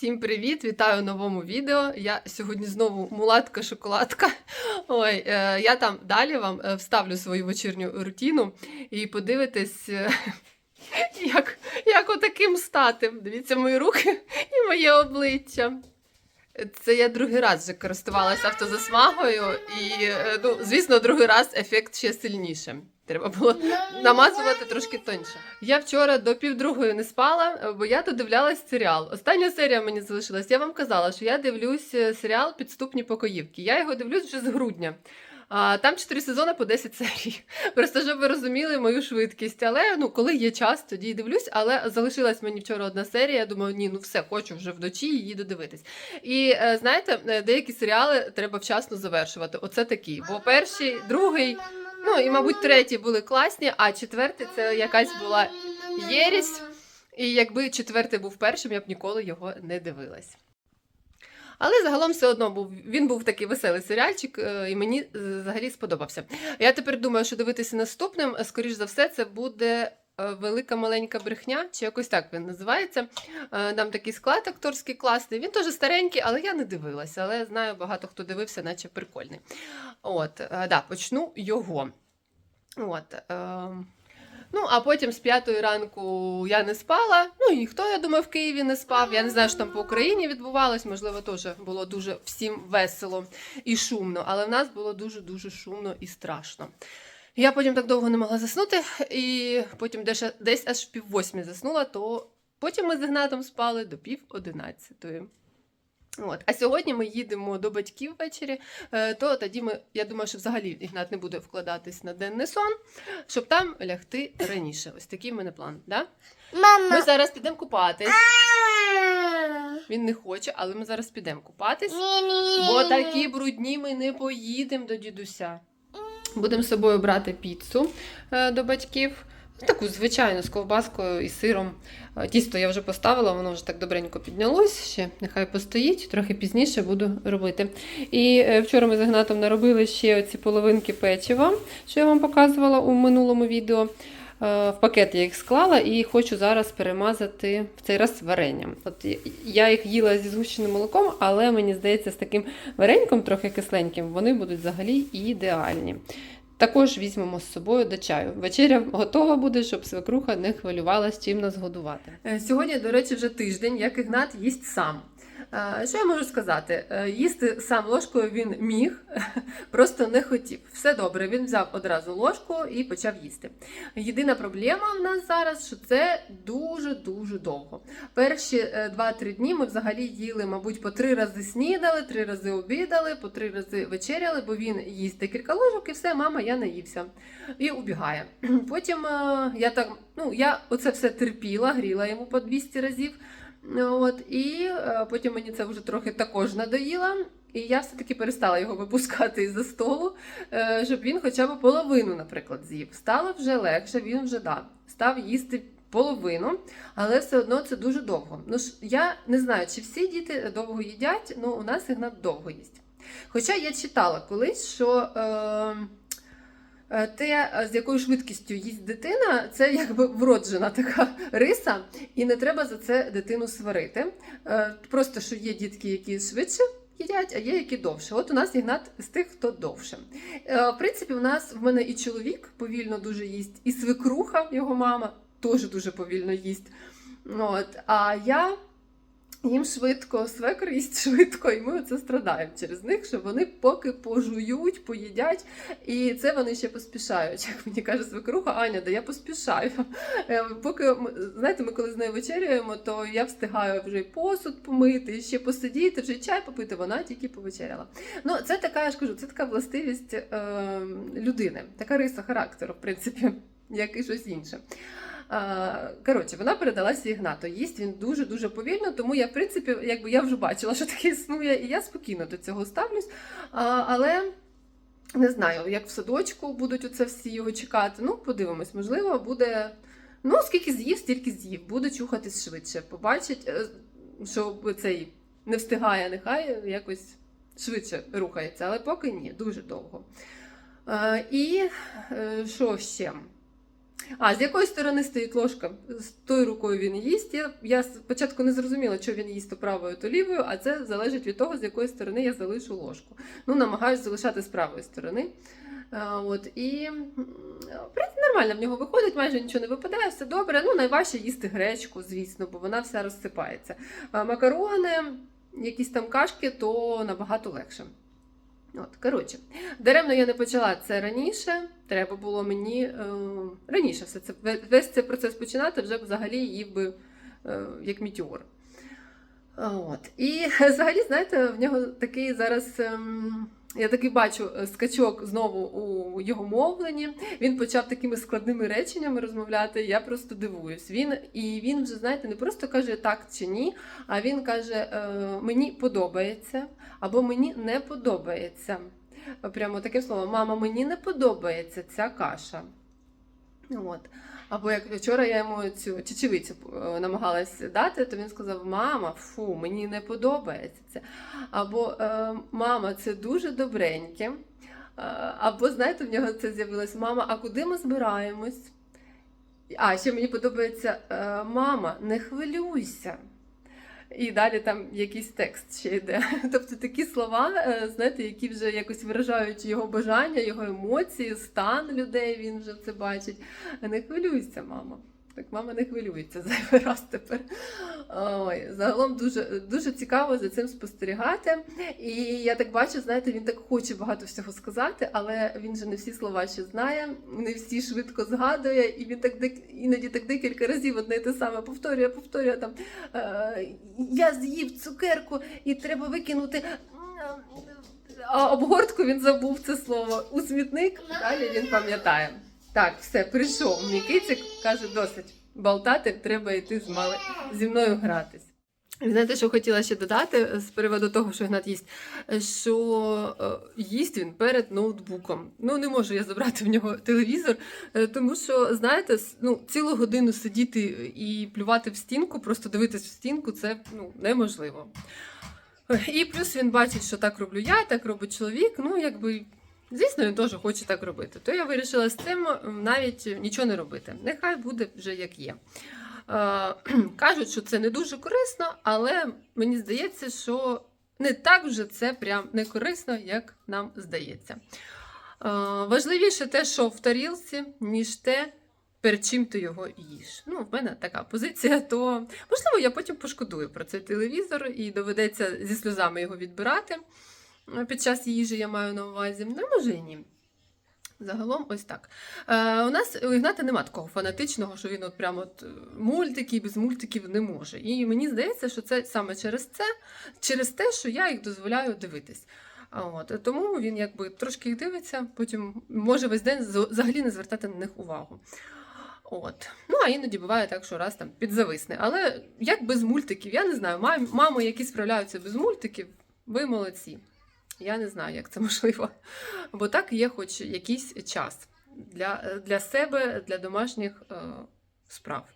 Всім привіт! Вітаю в новому відео. Я сьогодні знову мулатка-шоколадка. Ой, е, я там далі вам е, вставлю свою вечірню рутину і подивитесь, е, як, як отаким стати. Дивіться мої руки і моє обличчя. Це я другий раз вже користувалася автозасмагою, і, е, ну, звісно, другий раз ефект ще сильніше. Треба було намазувати трошки тоньше. Я вчора до півдругої не спала, бо я додивлялась серіал. Остання серія мені залишилась. Я вам казала, що я дивлюсь е, серіал Підступні покоївки. Я його дивлюсь вже з грудня. А, там 4 сезони по 10 серій. Просто щоб ви розуміли мою швидкість. Але ну, коли є час, тоді й дивлюсь. Але залишилась мені вчора одна серія. Я думаю, ні, ну все, хочу вже вночі її додивитись. І е, знаєте, е, деякі серіали треба вчасно завершувати. Оце такі. Бо перший, другий. Ну і, мабуть, треті були класні, а четвертий це якась була єрість. І якби четвертий був першим, я б ніколи його не дивилась. Але загалом все одно був він був такий веселий серіальчик, е, і мені е, взагалі сподобався. Я тепер думаю, що дивитися наступним, е, скоріш за все, це буде велика маленька брехня, чи якось так він називається. Там такий склад акторський класний. Він теж старенький, але я не дивилася. Але знаю, багато хто дивився, наче прикольний. От, да, почну його. От, е, ну, а потім з п'ятої ранку я не спала. Ну і ніхто, я думаю, в Києві не спав. Я не знаю, що там по Україні відбувалось. Можливо, теж було дуже всім весело і шумно, але в нас було дуже-дуже шумно і страшно. Я потім так довго не могла заснути, і потім десь, десь аж пів восьмі заснула, то потім ми з Ігнатом спали до пів одинадцятої. От. А сьогодні ми їдемо до батьків ввечері, е, то тоді ми, я думаю, що взагалі Ігнат не буде вкладатись на денний сон, щоб там лягти раніше. Ось такий в мене план. Да? Ми зараз підемо купатись. Він не хоче, але ми зараз підемо купатись. Бо такі брудні ми не поїдемо до дідуся. Будемо з собою брати піцу е, до батьків. Таку звичайну з ковбаскою і сиром. Е, Тісто я вже поставила, воно вже так добренько піднялось. Ще нехай постоїть, трохи пізніше буду робити. І е, вчора ми з Игнатом наробили ще оці половинки печива, що я вам показувала у минулому відео. Е, В пакет я їх склала і хочу зараз перемазати в цей раз варенням. От я їх їла зі згущеним молоком, але мені здається, з таким вареньком, трохи кисленьким, вони будуть взагалі ідеальні. Також візьмемо з собою до чаю. Вечеря готова буде, щоб свекруха не хвилювалась, чим нас годувати. Сьогодні, до речі, вже тиждень, як Ігнат їсть сам. Е, Що я можу сказати? Е, Їсти сам ложкою він міг, просто не хотів. Все добре, він взяв одразу ложку і почав їсти. Єдина проблема в нас зараз, що це дуже-дуже довго. Перші е, 2-3 дні ми взагалі їли, мабуть, по три рази снідали, три рази обідали, по три рази вечеряли, бо він їсть декілька ложок і все, мама, я наївся. І убігає. Потім е, я так, ну, я оце все терпіла, гріла йому по 200 разів. От, і е, потім мені це вже трохи також надоїло. І я все-таки перестала його випускати із-за столу, е, щоб він хоча б половину, наприклад, з'їв. Стало вже легше, він вже да, став їсти половину, але все одно це дуже довго. Ну ж я не знаю, чи всі діти довго їдять, ну у нас Ігнат довго їсть. Хоча я читала колись, що. Е, те, з якою швидкістю їсть дитина, це якби вроджена така риса, і не треба за це дитину сварити. Е, Просто що є дітки, які швидше їдять, а є які довше. От у нас Ігнат з тих, хто довше. Е, В принципі, у нас в мене і чоловік повільно дуже їсть, і свекруха, його мама, теж дуже повільно їсть. От. А я їм швидко, свекр їсть швидко, і ми оце страдаємо через них, що вони поки пожують, поїдять, і це вони ще поспішають. Як мені каже свекруха, Аня, да я поспішаю. Е, Поки знаєте, ми коли з нею вечеряємо, то я встигаю вже і посуд помити, і ще посидіти, вже чай попити. Вона тільки повечеряла. Ну, це така, я ж кажу, це така властивість е, людини, така риса характеру, в принципі, як і щось інше. Коротше, вона передалася Ігнату. Їсть він дуже дуже повільно, тому я, в принципі, якби я вже бачила, що таке існує, і я спокійно до цього ставлюсь. Але не знаю, як в садочку будуть оце всі його чекати. Ну, подивимось, можливо, буде. Ну, скільки з'їв, стільки з'їв, буде чухатись швидше. Побачить, е, що цей не встигає, нехай якось швидше рухається, але поки ні, дуже довго. Е, І е, що ще? А, з якої сторони стоїть ложка? З тою рукою він їсть. Я, я спочатку не зрозуміла, що він їсть то правою, то лівою, а це залежить від того, з якої сторони я залишу ложку. Ну, намагаюся залишати з правої сторони. А, от, і принципі, нормально в нього виходить, майже нічого не випадає, все добре. Ну, найважче їсти гречку, звісно, бо вона вся розсипається. А макарони, якісь там кашки, то набагато легше. От, коротше, даремно я не почала це раніше. Треба було мені е, раніше все це весь цей процес починати, вже взагалі їв би е, як мітіор. От. І взагалі, знаєте, в нього такий зараз. ем, я таки бачу е, скачок знову у його мовленні. Він почав такими складними реченнями розмовляти. Я просто дивуюсь. Він і він вже знаєте, не просто каже так чи ні, а він каже: е, мені подобається або мені не подобається. Прямо таким словом, мама, мені не подобається ця каша. От. Або як вчора я йому цю чечевицю е, намагалась дати, то він сказав: Мама, фу, мені не подобається це. Або е, мама, це дуже добреньке. Е, Або, знаєте, в нього це з'явилось мама, а куди ми збираємось? А, ще мені подобається мама, не хвилюйся. І далі там якийсь текст ще йде. Тобто такі слова, е, знаєте, які вже якось виражають його бажання, його емоції, стан людей, він вже це бачить. Не хвилюйся, мама. Так, мама не хвилюється зайвий раз тепер. Ой, загалом дуже, дуже цікаво за цим спостерігати. І я так бачу, знаєте, він так хоче багато всього сказати, але він же не всі слова ще знає, не всі швидко згадує, і він так іноді так декілька разів одне і те саме повторює, повторює там. Е, я з'їв цукерку і треба викинути. А обгортку він забув це слово. У смітник далі він пам'ятає. Так, все, прийшов. Мій кицик каже, досить болтати, треба йти з мали... зі мною гратись. Знаєте, що хотіла ще додати з приводу того, що Гнат їсть, що е, їсть він перед ноутбуком. Ну, не можу я забрати в нього телевізор, е, тому що, знаєте, ну, цілу годину сидіти і плювати в стінку, просто дивитись в стінку, це ну, неможливо. І плюс він бачить, що так роблю я, так робить чоловік. Ну, якби, звісно, він теж хоче так робити. То я вирішила з цим навіть нічого не робити. Нехай буде вже як є. Е, Кажуть, що це не дуже корисно, але мені здається, що не так вже це прям не корисно, як нам здається. Е, Важливіше те, що в тарілці, ніж те, перед чим ти його їш. Ну, в мене така позиція, то можливо, я потім пошкодую про цей телевізор і доведеться зі сльозами його відбирати під час їжі, я маю на увазі. Ну, може і ні. Загалом, ось так. Е, у нас у Ігната нема такого фанатичного, що він от прямо от, е, мультики без мультиків не може. І мені здається, що це саме через це, через те, що я їх дозволяю дивитись. От, тому він якби трошки їх дивиться, потім може весь день взагалі не звертати на них увагу. От. Ну, а іноді буває так, що раз там підзависне. Але як без мультиків? Я не знаю. Мами, які справляються без мультиків, ви молодці. Я не знаю, як це можливо. Бо так є хоч якийсь час для, для себе, для домашніх е, справ.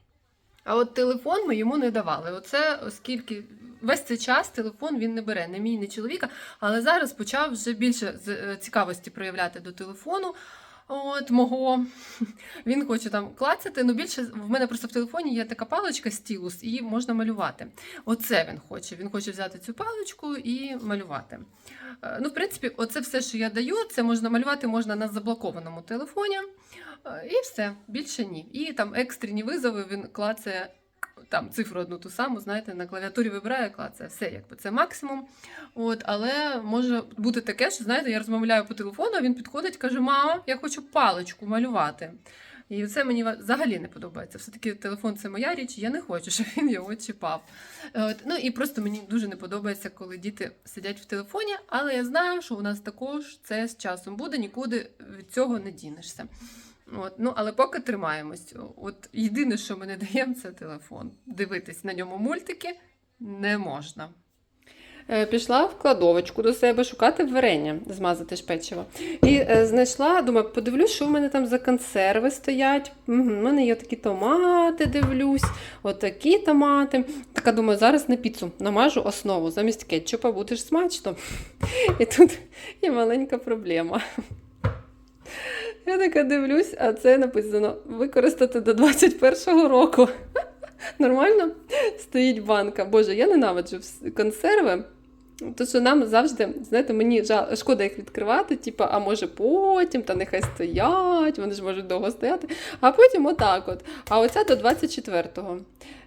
А от телефон ми йому не давали. Оце оскільки весь цей час телефон він не бере, не мій, не чоловіка, але зараз почав вже більше е, цікавості проявляти до телефону. От мого він хоче там клацати. Ну більше в мене просто в телефоні є така паличка стілус, і можна малювати. Оце він хоче. Він хоче взяти цю паличку і малювати. Е, Ну, в принципі, оце все, що я даю, це можна малювати можна на заблокованому телефоні. Е, І все, більше ні. І там екстрені визови він клацає там цифру одну ту саму, знаєте, на клавіатурі вибирає, клацає. Все, якби це максимум. От, але може бути таке, що знаєте, я розмовляю по телефону, а він підходить, каже: Мама, я хочу паличку малювати. І це мені взагалі не подобається. Все-таки телефон це моя річ, я не хочу, щоб він його чіпав. От, ну і просто мені дуже не подобається, коли діти сидять в телефоні, але я знаю, що у нас також це з часом буде, нікуди від цього не дінешся. От, ну, але поки тримаємось. От єдине, що ми не даємо, це телефон. Дивитись на ньому мультики не можна. Е, Пішла в кладовочку до себе шукати варення, змазати ж печиво. І е, знайшла, думаю, подивлюсь, що в мене там за консерви стоять. У мене є такі томати, дивлюсь, отакі томати. Така думаю, зараз на піцу намажу основу замість кетчупа, буде ж смачно. І тут є маленька проблема. Я така дивлюсь, а це написано використати до 21-го року. Нормально стоїть банка. Боже, я ненавиджу консерви. То, що нам завжди, знаєте, мені жал, шкода їх відкривати, типу, а може потім, та нехай стоять, вони ж можуть довго стояти. А потім отак от. А оця до 24-го.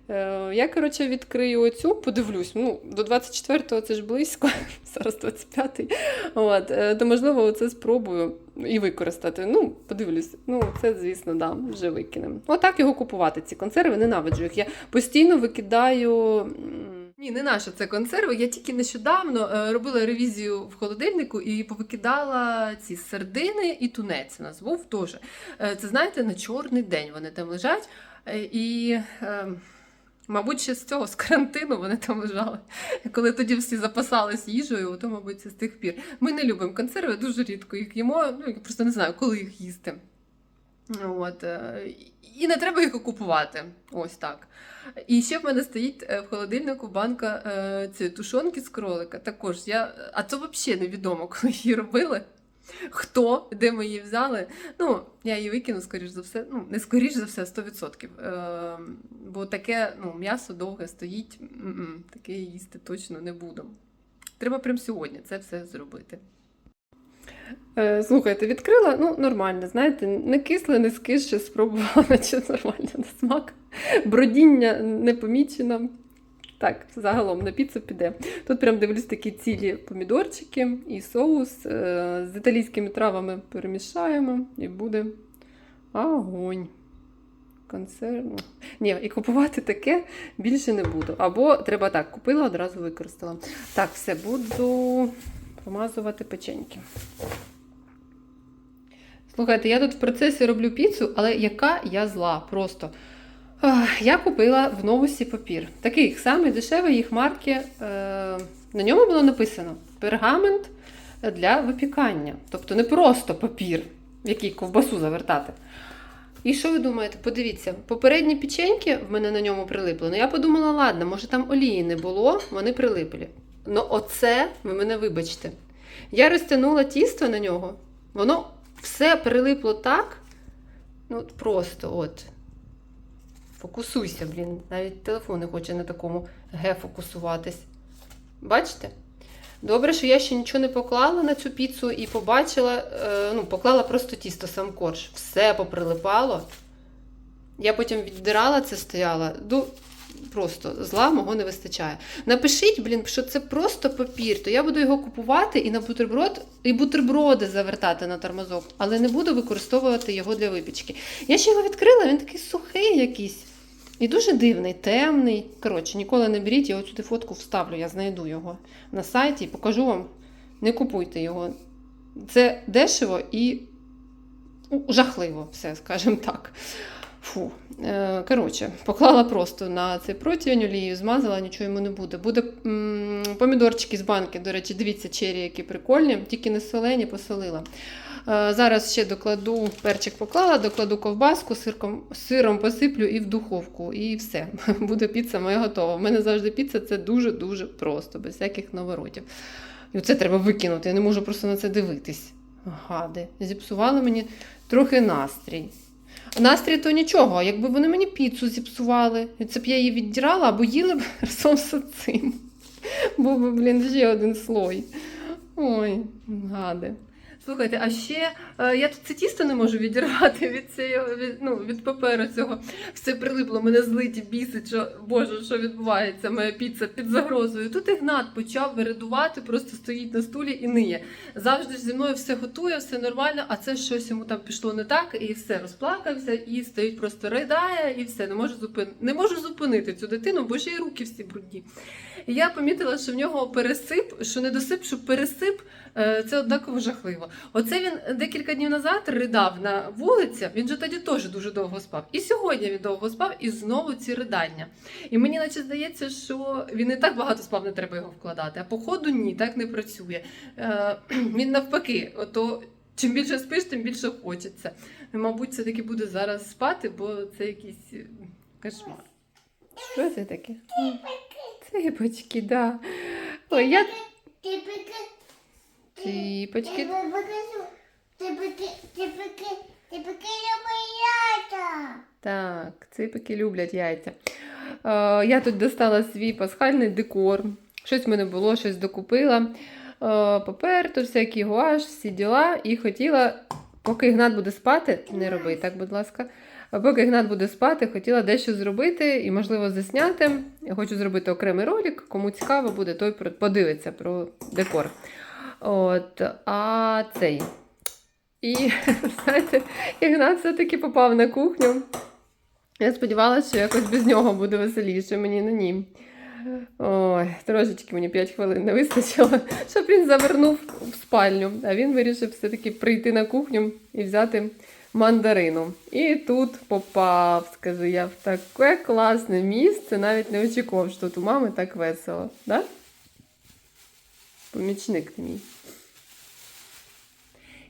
Е, я, коротше, відкрию оцю, подивлюсь. Ну, до 24-го це ж близько, зараз 25-й. От, е, то, можливо, це спробую і використати. Ну, подивлюсь. Ну, це, звісно, да, вже викинемо. Отак його купувати, ці консерви, ненавиджу їх. Я постійно викидаю. Ні, не наша це консерви. Я тільки нещодавно е, робила ревізію в холодильнику і повикидала ці сардини і тунець. У нас був теж. Це знаєте, на чорний день вони там лежать. І, е, мабуть, ще з цього з карантину вони там лежали. Коли тоді всі запасались їжею, то, мабуть, це з тих пір. Ми не любимо консерви, дуже рідко їх їмо. Ну, я просто не знаю, коли їх їсти. От, е, і не треба їх купувати. Ось так. І ще в мене стоїть е, в холодильнику банка е, цієї тушонки з кролика. Також я. А це взагалі невідомо, коли її робили. Хто, де ми її взяли. Ну, я її викину, скоріш за все. Ну, не скоріш за все, 100%. Е, бо таке ну, м'ясо довге стоїть, М-м, таке їсти точно не буду. Треба прямо сьогодні це все зробити. Е, слухайте, відкрила, ну, нормально, знаєте, не кисле, не скише, спробувала, наче нормально на смак. Бродіння не помічено. Так, загалом на піцу піде. Тут прям дивлюсь такі цілі помідорчики і соус е, з італійськими травами перемішаємо і буде огонь. Консерв. Ні, і купувати таке більше не буду. Або треба так, купила, одразу використала. Так, все, буду помазувати печеньки. Слухайте, я тут в процесі роблю піцу, але яка я зла просто. Я купила в новусі папір. Такий самий дешевий їх марки. Е, на ньому було написано пергамент для випікання. Тобто не просто папір, в який ковбасу завертати. І що ви думаєте? Подивіться, попередні печеньки в мене на ньому прилипли. Ну я подумала, ладно, може там олії не було, вони прилиплі. Ну оце, ви мене вибачте. Я розтягнула тісто на нього, воно все прилипло так. Ну, просто от. Фокусуйся, блін. Навіть телефон не хоче на такому ге фокусуватись. Бачите? Добре, що я ще нічого не поклала на цю піцу і побачила, е, ну, поклала просто тісто, сам корж. Все поприлипало. Я потім віддирала це стояла. Ду... Просто зла мого не вистачає. Напишіть, блін, що це просто папір, то я буду його купувати і на бутерброд, і бутерброди завертати на тормозок, але не буду використовувати його для випічки. Я ще його відкрила, він такий сухий якийсь. І дуже дивний, темний. Коротше, ніколи не беріть, я оцю фотку вставлю, я знайду його на сайті і покажу вам. Не купуйте його. Це дешево і жахливо, все, скажімо так. Фу. Е, Коротше, поклала просто на цей противень олію, змазала, нічого йому не буде. Буде м, помідорчики з банки, до речі, дивіться, чері, які прикольні, тільки не солені, посолила. Е, Зараз ще докладу перчик поклала, докладу ковбаску, сирком, сиром посиплю і в духовку. І все. Буде піца моя готова. У мене завжди піца це дуже-дуже просто, без всяких наворотів. І це треба викинути. Я не можу просто на це дивитись. Гади. Зіпсували мені трохи настрій. Настрій то нічого, якби вони мені піцу зіпсували, це б я її віддирала або їли б разом з цим. Був би, блін, ще один слой. Ой, гади. Слухайте, а ще е, я тут це тісто не можу відірвати від цього, від, ну, від паперу цього. Все прилипло, мене злить і бісить, що Боже, що відбувається, моя піца під загрозою. Тут Ігнат почав виридувати, просто стоїть на стулі і ниє. Завжди зі мною все готує, все нормально, а це щось йому там пішло не так, і все розплакався, і стоїть просто ридає, і все, не можу зупин... не можу зупинити цю дитину, бо ще й руки всі брудні. І я помітила, що в нього пересип, що не досип, що пересип е, це однаково жахливо. Оце він декілька днів назад ридав на вулиці. Він же тоді теж дуже довго спав. І сьогодні він довго спав, і знову ці ридання. І мені наче здається, що він і так багато спав, не треба його вкладати. А походу ні, так не працює. Е, він навпаки, ото чим більше спиш, тим більше хочеться. Мабуть, це таки буде зараз спати, бо це якийсь е, кошмар. Що це таке? Ципочки, да. Ой, я Я. Ципики, ципики, ципики. Так, ципики люблять яйця. Е, я тут достала свій пасхальний декор. Щось в мене було, щось докупила. Е, папер, тут всякий гуаш, всі діла. І хотіла, поки Ігнат буде спати, не роби так, будь ласка. Поки Ігнат буде спати, хотіла дещо зробити і, можливо, засняти. Я хочу зробити окремий ролик. Кому цікаво буде, той подивиться про декор. От, а цей. І, знаєте, Ігнат все-таки попав на кухню. Я сподівалася, що якось без нього буде веселіше, мені на ні. Ой, трошечки мені 5 хвилин не вистачило, щоб він завернув в спальню. А він вирішив все-таки прийти на кухню і взяти мандарину. І тут попав, скажу я, в таке класне місце. Навіть не очікував, що тут у мами так весело. Да? Помічник мій.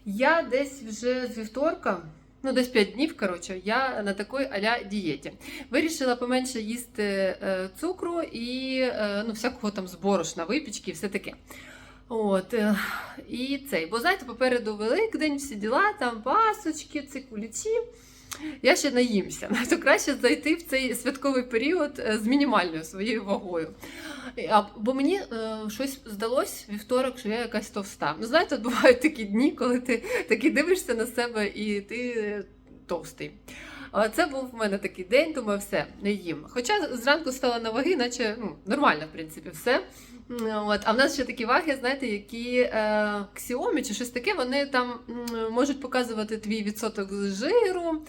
Я десь вже з вівторка, ну десь 5 днів, коротше, я на такій аля дієті. Вирішила поменше їсти е, цукру і е, ну, всякого там зборошна, випічки, і все таке. От, е, і цей, бо знаєте, попереду Великдень, всі діла, там пасочки, ці кулічі. Я ще наїмся. То краще зайти в цей святковий період е, з мінімальною своєю вагою. Бо мені е, щось здалось вівторок, що я якась товста. Ну, знаєте, бувають такі дні, коли ти таки дивишся на себе і ти е, товстий. Це був в мене такий день, думаю, все, не їм. Хоча зранку стала на ваги, наче ну, нормально, в принципі, все. От. А в нас ще такі ваги, знаєте, які е, чи щось таке, вони там можуть показувати твій відсоток жиру.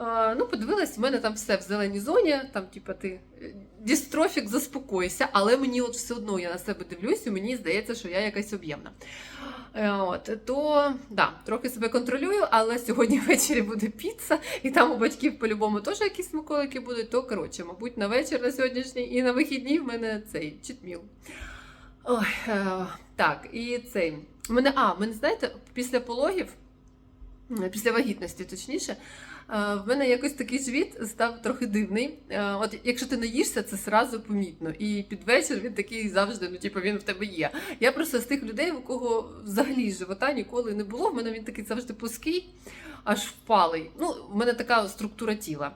Е, ну, подивилась, в мене там все в зеленій зоні, там, типа, ти е, дістрофік, заспокойся, але мені от все одно я на себе дивлюсь, і мені здається, що я якась об'ємна. Е, От, то да, трохи себе контролюю, але сьогодні ввечері буде піца, і там у батьків по-любому теж якісь смаколики будуть. То коротше, мабуть, на вечір на сьогоднішній і на вихідні в мене цей читміл. Ой, е, так, і цей. Мене, а, мене, знаєте, після пологів, після вагітності, точніше, в мене якось такий живіт став трохи дивний. Е, От якщо ти наїшся, це сразу помітно. І під вечір він такий завжди, ну типу, він в тебе є. Я просто з тих людей, у кого взагалі живота ніколи не було. В мене він такий завжди плоский, аж впалий. Ну, в мене така структура тіла.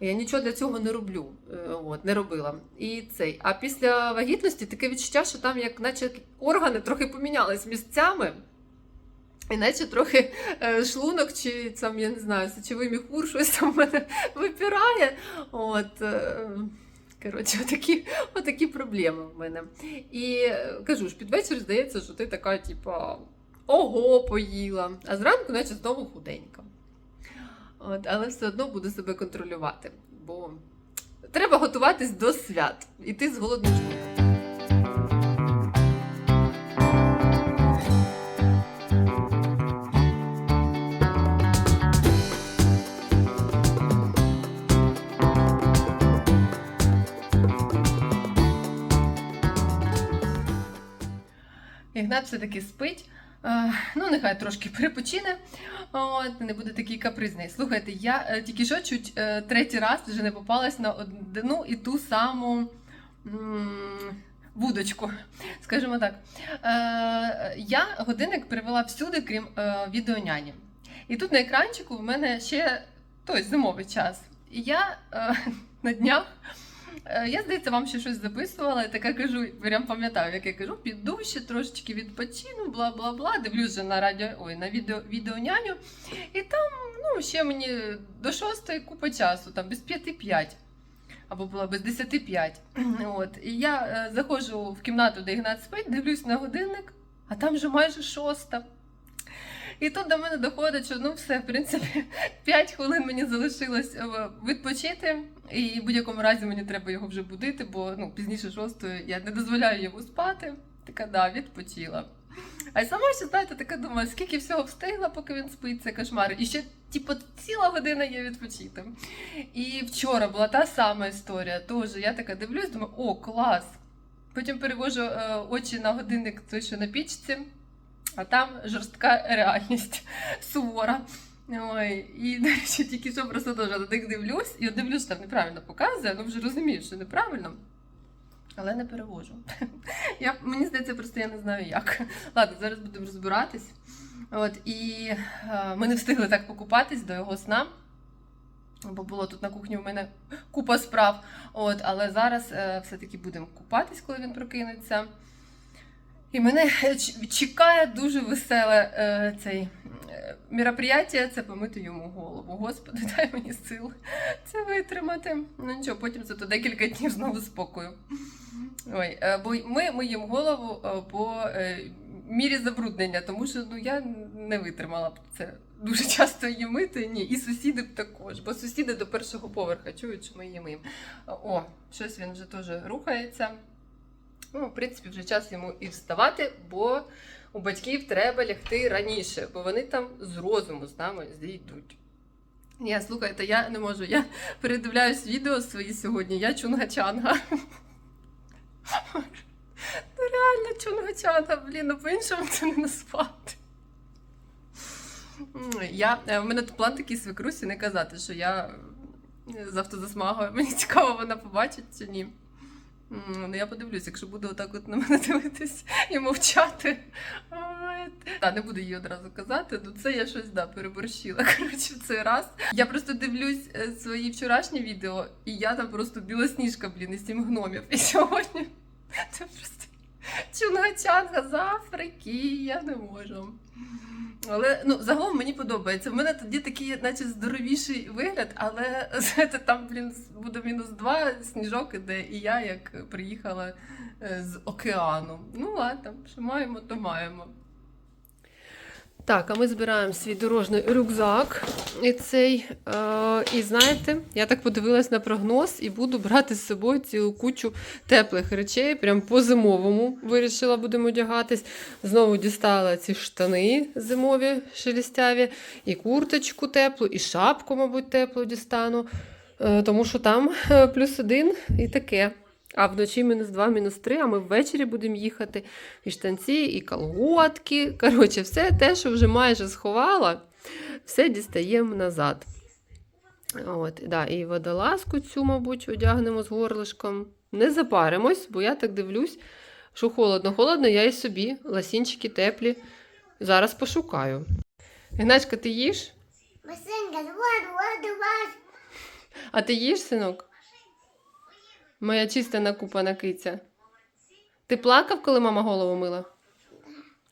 Я нічого для цього не роблю, е, от, не робила. І цей. А після вагітності таке відчуття, що там, як наче органи трохи помінялись місцями. І наче трохи е, шлунок, чи там, я не знаю, сечовий міхур, щось там мене випирає. От, е, коротше, отакі, отакі проблеми в мене. І е, кажу ж, під вечір здається, що ти така, типа, ого, поїла. А зранку, наче знову худенька. От, але все одно буду себе контролювати, бо треба готуватись до свят. Іти з голодним шлунком. Ігнат все-таки спить. Е, Ну, нехай трошки перепочине, от, не буде такий капризний. Слухайте, я е, тільки що чуть е, третій раз вже не попалась на одну і ту саму вудочку, скажімо так. Я годинник перевела всюди, крім відеоняні. І тут на екранчику в мене ще той зимовий час. І я на днях. Е, Я, здається, вам ще щось записувала, і така кажу, прям пам'ятаю, як я кажу, піду ще трошечки відпочину, бла бла бла. Дивлюсь вже на радіо, ой, на відео, відеоняню. І там, ну, ще мені до шостої купа часу, там без п'яти п'ять. Або була без десяти п'ять. От. І я е, заходжу в кімнату, де Ігнат спить, дивлюсь на годинник, а там вже майже шоста. І тут до мене доходить, що ну все, в принципі, 5 хвилин мені залишилось е, відпочити, і в будь-якому разі мені треба його вже будити, бо ну, пізніше шостої я не дозволяю йому спати. Така да, відпочила. А й сама ще, знаєте, така думаю, скільки всього встигла, поки він спить, це кошмар. І ще, типу, ціла година є відпочити. І вчора була та сама історія. Теж я така дивлюсь, думаю, о, клас. Потім перевожу е, очі на годинник, той, що на пічці. А там жорстка реальність сувора. Ой, і до речі, тільки що просто теж на них дивлюсь, і от дивлюсь, там неправильно показує, ну вже розумію, що неправильно, але не перевожу. Я, мені здається, просто я не знаю як. Ладно, зараз будемо розбиратись. От, і е, ми не встигли так покупатись до його сна. Бо було тут на кухні у мене купа справ. От, але зараз е, все-таки будемо купатись, коли він прокинеться. І мене чекає дуже веселе е, цей е, мероприятие це помити йому голову. Господи, дай мені сил це витримати. Ну нічого, потім зато декілька днів знову спокою. Ой, е, бо ми миємо голову е, по е, мірі забруднення, тому що ну, я не витримала б це дуже часто її мити. Ні, і сусіди б також, бо сусіди до першого поверха чують, що ми її миємо. О, щось він вже теж рухається. Ну, в принципі, вже час йому і вставати, бо у батьків треба лягти раніше, бо вони там з розуму з нами зійдуть. Я слухайте, я не можу. Я передивляюсь відео свої сьогодні. Я чунга-чанга. Ну реально чунга-чанга, блін, ну по-іншому це не назвати. М, Я, е, в мене тут план такий свекрусі не казати, що я е, з автозасмагою. Мені цікаво, вона побачить чи ні. Ну, я подивлюсь, якщо буде отак от на мене дивитись і мовчати. Та не буду її одразу казати, ну це я щось да, переборщила. Коротше, в цей раз. Я просто дивлюсь е, свої вчорашні відео, і я там просто білосніжка, блін, і сім гномів. І сьогодні це просто чунга-чанга з Африки, я не можу. Але ну, загалом мені подобається. В мене тоді такий, наче здоровіший вигляд, але знаєте, там, блін, буде мінус два, сніжок іде, і я як приїхала е, з океану. Ну ладно, що маємо, то маємо. Так, а ми збираємо свій дорожній рюкзак. І цей. Е, і знаєте, я так подивилась на прогноз і буду брати з собою цілу кучу теплих речей, прям по зимовому вирішила будемо одягатись. Знову дістала ці штани зимові шелестяві, і курточку теплу, і шапку, мабуть, теплу дістану. Е, тому що там е, плюс один і таке. А вночі мінус два, мінус три, а ми ввечері будемо їхати. І штанці, і колготки. Коротше, все те, що вже майже сховала, все дістаємо назад. От, да, і водолазку цю, мабуть, одягнемо з горлишком. Не запаримось, бо я так дивлюсь, що холодно. Холодно, я і собі. Ласінчики теплі. Зараз пошукаю. Гначка, ти їш? А ти їш, синок? Моя чиста накупана киця. Ти плакав, коли мама голову мила?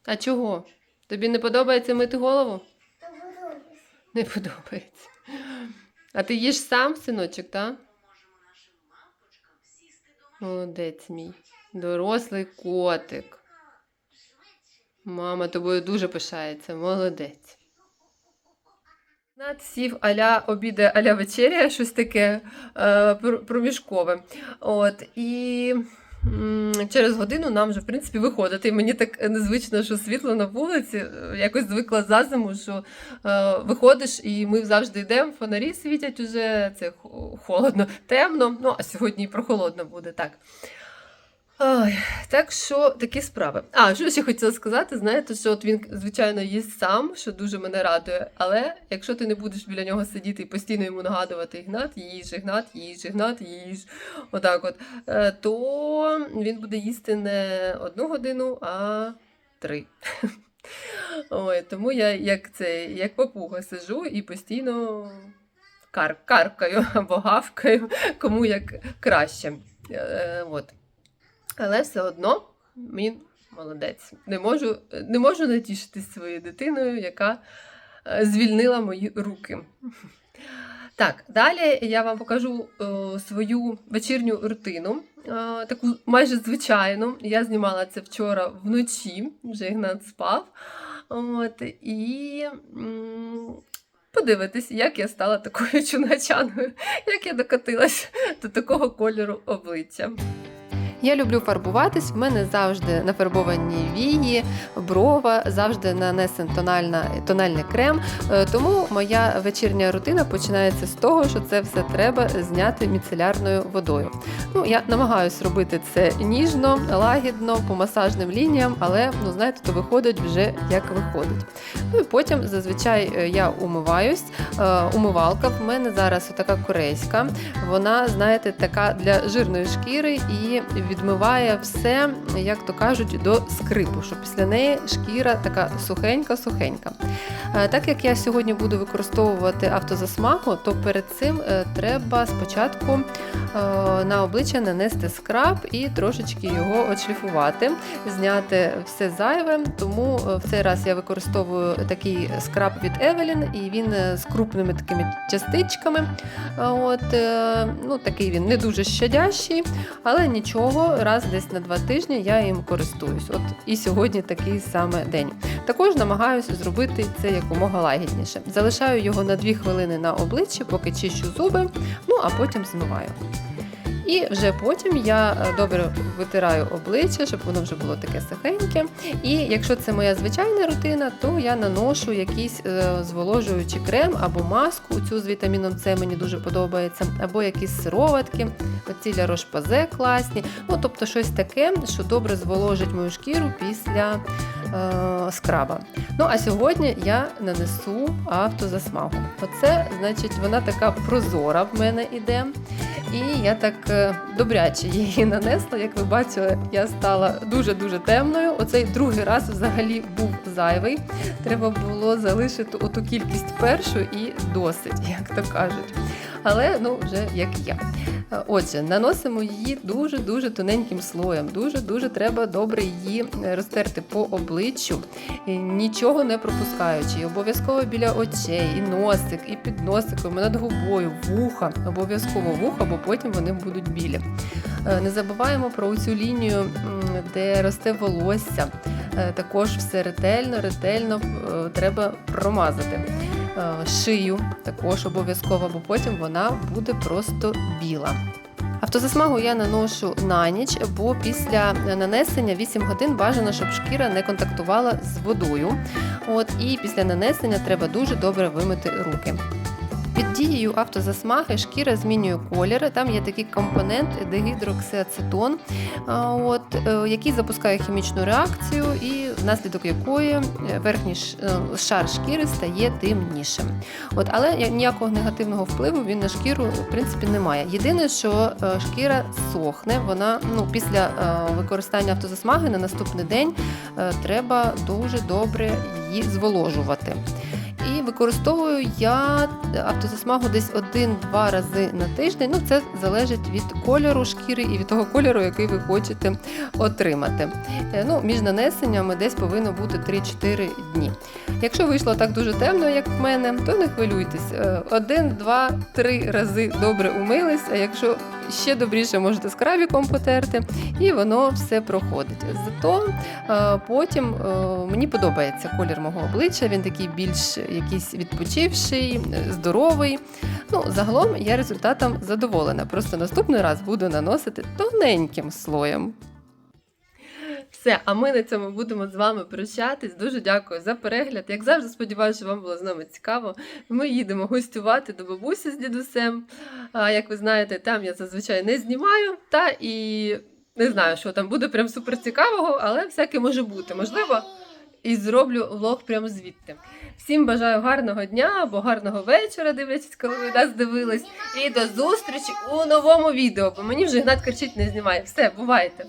А чого? Тобі не подобається мити голову? Не подобається. А ти їш сам, синочок, так? Молодець мій. Дорослий котик. Мама тобою дуже пишається, молодець. Над сів аля обіде, аля вечеря, щось таке е, проміжкове. От, і через годину нам вже, в принципі, виходити. І мені так незвично, що світло на вулиці. е, Якось звикла за зиму, що е, виходиш, і ми завжди йдемо, фонарі світять уже, це холодно, темно. Ну, а сьогодні і прохолодно буде так. Ой, так що такі справи. А, що ще хотіла сказати, знаєте, що от він, звичайно, їсть сам, що дуже мене радує. Але якщо ти не будеш біля нього сидіти і постійно йому нагадувати Ігнат, їж, Ігнат, їж, Ігнат, їж, отак от, е, то він буде їсти не одну годину, а три. Ой, тому я як це, як папуга сижу і постійно кар, каркаю або гавкаю, кому як краще. Е, от. Але все одно він молодець. Не можу, не можу натішитись своєю дитиною, яка е, звільнила мої руки. Так, далі я вам покажу е, свою вечірню рутину, е, таку майже звичайну. Я знімала це вчора вночі, вже Ігнат спав. От, і м, подивитись, як я стала такою чуначаною, як я докотилась до такого кольору обличчя. Я люблю фарбуватись. В мене завжди нафарбовані вії, брова, завжди нанесен тональна, тональний крем. Е, Тому моя вечірня рутина починається з того, що це все треба зняти міцелярною водою. Ну, я намагаюся робити це ніжно, лагідно, по масажним лініям, але ну знаєте, то виходить вже як виходить. Ну і потім зазвичай е, я умиваюсь. Е, Умивалка в мене зараз така корейська. Вона, знаєте, така для жирної шкіри і відмиває все, як то кажуть, до скрипу, що після неї шкіра така сухенька-сухенька. Е, Так як я сьогодні буду використовувати автозасмагу, то перед цим е, треба спочатку е, на обличчя нанести скраб і трошечки його отшліфувати, зняти все зайве. Тому е, в цей раз я використовую такий скраб від Evelyn, і він е, з крупними такими частичками. От, е, ну, такий він не дуже щадящий, але нічого, раз десь на два тижні я їм користуюсь. От і сьогодні такий саме день. Також намагаюся зробити це якомога лагідніше. Залишаю його на 2 хвилини на обличчі, поки чищу зуби, ну а потім змиваю. І вже потім я е, добре витираю обличчя, щоб воно вже було таке сухеньке. І якщо це моя звичайна рутина, то я наношу якийсь е, зволожуючий крем або маску. Цю з вітаміном С мені дуже подобається, або якісь сироватки, оці для рошпазе класні. Ну тобто щось таке, що добре зволожить мою шкіру після е, скраба. Ну а сьогодні я нанесу автозасмагу. Оце, значить, вона така прозора в мене іде. І я так е, добряче її нанесла. Як ви бачили, я стала дуже-дуже темною. Оцей другий раз взагалі був зайвий. Треба було залишити оту кількість першу і досить, як то кажуть. Але ну вже як я. Е, Отже, наносимо її дуже-дуже тоненьким слоєм. Дуже-дуже треба добре її е, розтерти по обличчю, нічого не пропускаючи. І Обов'язково біля очей, і носик, і під носиком, і над губою, вуха. Обов'язково вуха, бо потім вони будуть білі. Е, Не забуваємо про цю лінію, де росте волосся. Також все ретельно, ретельно треба промазати. Е, Шию також обов'язково, бо потім вона буде просто біла. Автозасмагу я наношу на ніч, бо після нанесення 8 годин бажано, щоб шкіра не контактувала з водою. От, і після нанесення треба дуже добре вимити руки. Під дією автозасмаги шкіра змінює колір. Там є такий компонент дегідроксиацетон, от, е, який запускає хімічну реакцію, і внаслідок якої е, верхній е, шар шкіри стає темнішим. От, але ніякого негативного впливу він на шкіру в принципі немає. Єдине, що шкіра сохне, вона ну, після використання автозасмаги на наступний день треба дуже добре її зволожувати. І використовую я автозасмагу десь один-два рази на тиждень. Ну, це залежить від кольору шкіри і від того кольору, який ви хочете отримати. Е, Ну, між нанесеннями десь повинно бути 3-4 дні. Якщо вийшло так дуже темно, як в мене, то не хвилюйтесь. Е, Один, два, три рази добре умились, а якщо ще добріше можете скрабіком потерти, і воно все проходить. Зато е, потім е, мені подобається колір мого обличчя, він такий більш якийсь відпочивший, здоровий. Ну, загалом я результатом задоволена. Просто наступний раз буду наносити тоненьким слоєм. Все, а ми на цьому будемо з вами прощатись. Дуже дякую за перегляд. Як завжди, сподіваюся, що вам було з нами цікаво. Ми їдемо гостювати до бабусі з дідусем. А, як ви знаєте, там я зазвичай не знімаю, та і не знаю, що там буде прям супер цікавого, але всяке може бути. Можливо, і зроблю влог прямо звідти. Всім бажаю гарного дня або гарного вечора, дивлячись, коли ви нас дивились. І до зустрічі у новому відео, бо мені вже Гнат кричить, не знімає. Все, бувайте!